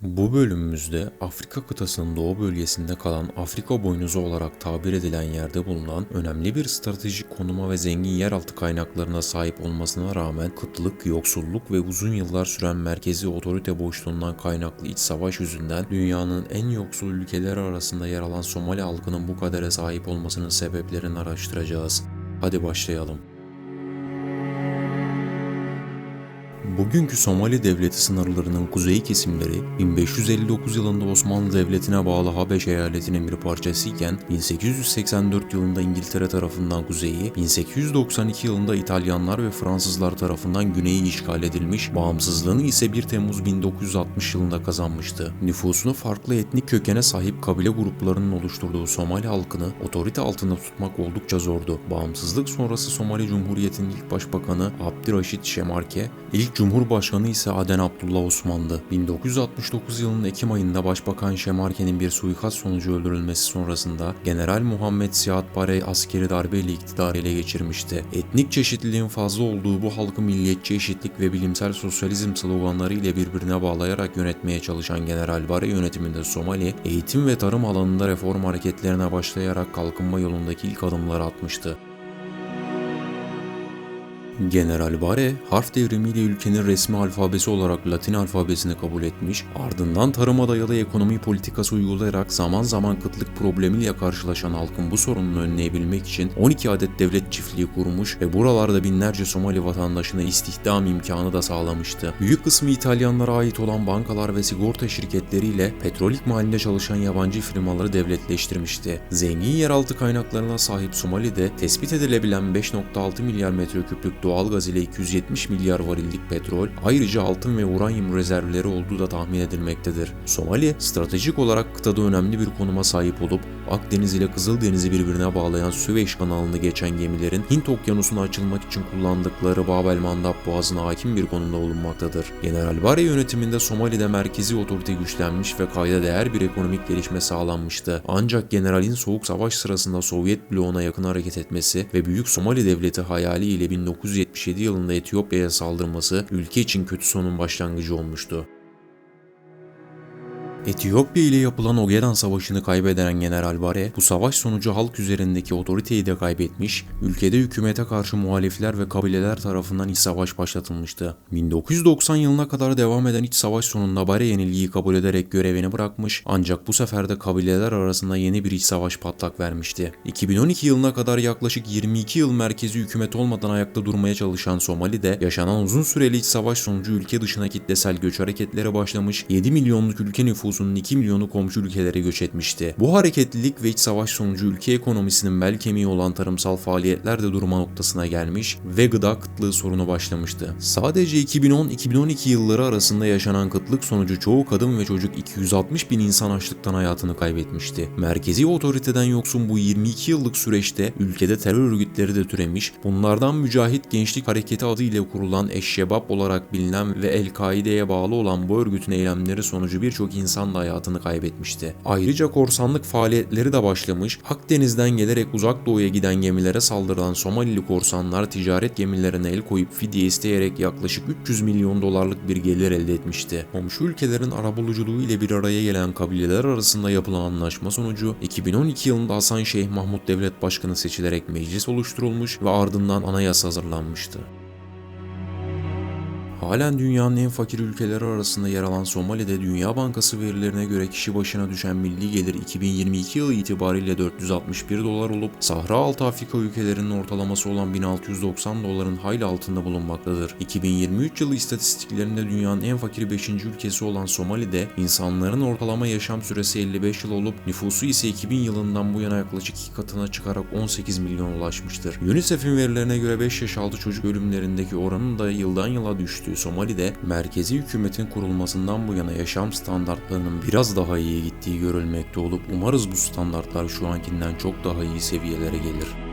Bu bölümümüzde Afrika kıtasının doğu bölgesinde kalan Afrika boynuzu olarak tabir edilen yerde bulunan önemli bir stratejik konuma ve zengin yeraltı kaynaklarına sahip olmasına rağmen kıtlık, yoksulluk ve uzun yıllar süren merkezi otorite boşluğundan kaynaklı iç savaş yüzünden dünyanın en yoksul ülkeleri arasında yer alan Somali halkının bu kadere sahip olmasının sebeplerini araştıracağız. Hadi başlayalım. Bugünkü Somali Devleti sınırlarının kuzey kesimleri 1559 yılında Osmanlı Devleti'ne bağlı Habeş eyaletinin bir parçasıyken 1884 yılında İngiltere tarafından kuzeyi, 1892 yılında İtalyanlar ve Fransızlar tarafından güneyi işgal edilmiş, bağımsızlığını ise 1 Temmuz 1960 yılında kazanmıştı. Nüfusunu farklı etnik kökene sahip kabile gruplarının oluşturduğu Somali halkını otorite altında tutmak oldukça zordu. Bağımsızlık sonrası Somali Cumhuriyeti'nin ilk başbakanı Abdiraşit Şemarke, ilk Cumhurbaşkanı ise Aden Abdullah Osman'dı. 1969 yılının Ekim ayında Başbakan Şemarke'nin bir suikast sonucu öldürülmesi sonrasında General Muhammed Siad Barre askeri darbeyle iktidarı ele geçirmişti. Etnik çeşitliliğin fazla olduğu bu halkı milliyetçi eşitlik ve bilimsel sosyalizm sloganları ile birbirine bağlayarak yönetmeye çalışan General Barre yönetiminde Somali, eğitim ve tarım alanında reform hareketlerine başlayarak kalkınma yolundaki ilk adımları atmıştı. General Barre, harf devrimiyle ülkenin resmi alfabesi olarak Latin alfabesini kabul etmiş, ardından tarıma dayalı ekonomi politikası uygulayarak zaman zaman kıtlık problemiyle karşılaşan halkın bu sorununu önleyebilmek için 12 adet devlet çiftliği kurmuş ve buralarda binlerce Somali vatandaşına istihdam imkanı da sağlamıştı. Büyük kısmı İtalyanlara ait olan bankalar ve sigorta şirketleriyle petrol ikmalinde çalışan yabancı firmaları devletleştirmişti. Zengin yeraltı kaynaklarına sahip Somali'de tespit edilebilen 5.6 milyar metreküplük doğalgaz ile 270 milyar varillik petrol, ayrıca altın ve uranyum rezervleri olduğu da tahmin edilmektedir. Somali, stratejik olarak kıtada önemli bir konuma sahip olup Akdeniz ile Kızıldeniz'i birbirine bağlayan Süveyş kanalını geçen gemilerin Hint okyanusuna açılmak için kullandıkları Babel Mandab Boğazı'na hakim bir konumda bulunmaktadır. General Barre yönetiminde Somali'de merkezi otorite güçlenmiş ve kayda değer bir ekonomik gelişme sağlanmıştı. Ancak generalin Soğuk Savaş sırasında Sovyet bloğuna yakın hareket etmesi ve Büyük Somali Devleti hayali ile 1977 yılında Etiyopya'ya saldırması ülke için kötü sonun başlangıcı olmuştu. Etiyopya ile yapılan Ogedan Savaşı'nı kaybeden General Barre, bu savaş sonucu halk üzerindeki otoriteyi de kaybetmiş, ülkede hükümete karşı muhalifler ve kabileler tarafından iç savaş başlatılmıştı. 1990 yılına kadar devam eden iç savaş sonunda Barre yenilgiyi kabul ederek görevini bırakmış, ancak bu sefer de kabileler arasında yeni bir iç savaş patlak vermişti. 2012 yılına kadar yaklaşık 22 yıl merkezi hükümet olmadan ayakta durmaya çalışan Somali'de yaşanan uzun süreli iç savaş sonucu ülke dışına kitlesel göç hareketleri başlamış, 7 milyonluk ülke nüfusunun 2 milyonu komşu ülkelere göç etmişti. Bu hareketlilik ve iç savaş sonucu ülke ekonomisinin bel kemiği olan tarımsal faaliyetler de durma noktasına gelmiş ve gıda kıtlığı sorunu başlamıştı. Sadece 2010-2012 yılları arasında yaşanan kıtlık sonucu çoğu kadın ve çocuk 260 bin insan açlıktan hayatını kaybetmişti. Merkezi otoriteden yoksun bu 22 yıllık süreçte ülkede terör örgütleri de türemiş, bunlardan Mücahit Gençlik Hareketi adıyla kurulan Eşşebap olarak bilinen ve El-Kaide'ye bağlı olan bu örgütün eylemleri sonucu birçok insan da hayatını kaybetmişti. Ayrıca korsanlık faaliyetleri de başlamış, Akdeniz'den gelerek uzak doğuya giden gemilere saldıran Somalili korsanlar ticaret gemilerine el koyup fidye isteyerek yaklaşık 300 milyon dolarlık bir gelir elde etmişti. Komşu ülkelerin arabuluculuğu ile bir araya gelen kabileler arasında yapılan anlaşma sonucu 2012 yılında Hasan Şeyh Mahmut Devlet Başkanı seçilerek meclis oluşturulmuş ve ardından anayasa hazırlanmıştı. Halen dünyanın en fakir ülkeleri arasında yer alan Somali'de Dünya Bankası verilerine göre kişi başına düşen milli gelir 2022 yılı itibariyle 461 dolar olup Sahra Altı Afrika ülkelerinin ortalaması olan 1690 doların hayli altında bulunmaktadır. 2023 yılı istatistiklerinde dünyanın en fakir 5. ülkesi olan Somali'de insanların ortalama yaşam süresi 55 yıl olup nüfusu ise 2000 yılından bu yana yaklaşık iki katına çıkarak 18 milyon ulaşmıştır. UNICEF'in verilerine göre 5 yaş altı çocuk ölümlerindeki oranın da yıldan yıla düştüğü Somali'de merkezi hükümetin kurulmasından bu yana yaşam standartlarının biraz daha iyi gittiği görülmekte olup umarız bu standartlar şu ankinden çok daha iyi seviyelere gelir.